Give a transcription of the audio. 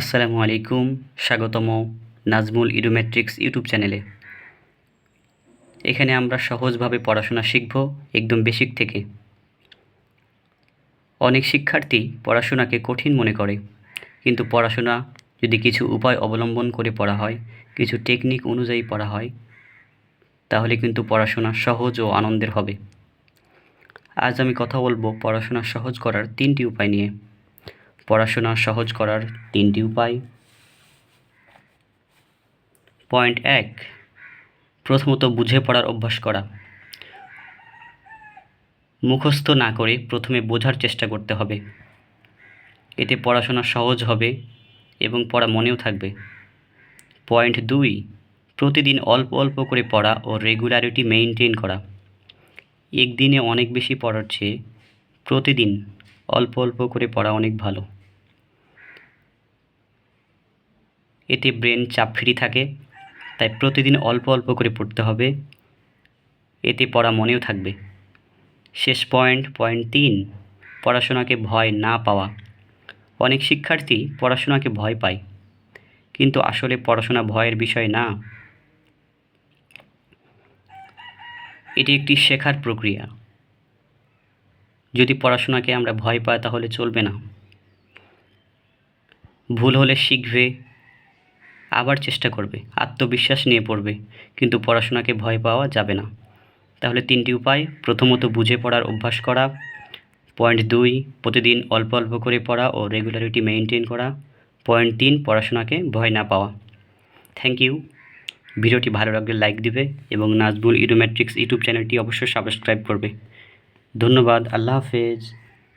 আসসালামু আলাইকুম, স্বাগতম নাজমুল ইডোমেট্রিক্স ইউটিউব চ্যানেলে। এখানে আমরা সহজভাবে পড়াশোনা শিখব একদম বেসিক থেকে। অনেক শিক্ষার্থী পড়াশোনাকে কঠিন মনে করে, কিন্তু পড়াশোনা যদি কিছু উপায় অবলম্বন করে পড়া হয়, কিছু টেকনিক অনুযায়ী পড়া হয়, তাহলে কিন্তু পড়াশোনা সহজ ও আনন্দের হবে। আজ আমি কথা বলব পড়াশোনা সহজ করার তিনটি উপায় নিয়ে। পড়াশোনা সহজ করার তিনটি উপায়। পয়েন্ট এক, প্রথমত বুঝে পড়ার অভ্যাস করা। মুখস্থ না করে প্রথমে বোঝার চেষ্টা করতে হবে। এতে পড়াশোনা সহজ হবে এবং পড়া মনেও থাকবে। পয়েন্ট দুই, প্রতিদিন অল্প অল্প করে পড়া ও রেগুলারিটি মেইনটেইন করা। একদিনে অনেক বেশি পড়ার চেয়ে প্রতিদিন অল্প অল্প করে পড়া অনেক ভালো। এতে ব্রেন চাপ ফ্রি থাকে, তাই প্রতিদিন অল্প অল্প করে পড়তে হবে। এতে পড়া মনেও থাকবে। শেষ পয়েন্ট পয়েন্ট তিন, পড়াশোনাকে ভয় না পাওয়া। অনেক শিক্ষার্থী পড়াশোনাকে ভয় পায়, কিন্তু আসলে পড়াশোনা ভয়ের বিষয় না। এটি একটি শেখার প্রক্রিয়া। যদি পড়াশোনাকে আমরা ভয় পাই, তাহলে চলবে না। ভুল হলে শিখবে আবার চেষ্টা করবে, আত্মবিশ্বাস নিয়ে পড়বে, কিন্তু পড়াশোনাকে ভয় পাওয়া যাবে না। তাহলে তিনটি উপায়। প্রথমত বুঝে পড়ার অভ্যাস করা। পয়েন্ট দুই, প্রতিদিন অল্প অল্প করে পড়া ও রেগুলারিটি মেনটেন করা। পয়েন্ট তিন, পড়াশোনাকে ভয় না পাওয়া। থ্যাংক ইউ ভিডিওটি ভালো লাগলে লাইক দিবে এবং নাজবুল ইডোমেট্রিক্স ইউটিউব চ্যানেলটি অবশ্যই সাবস্ক্রাইব করবে। ধন্যবাদ। আল্লাহ হাফেজ।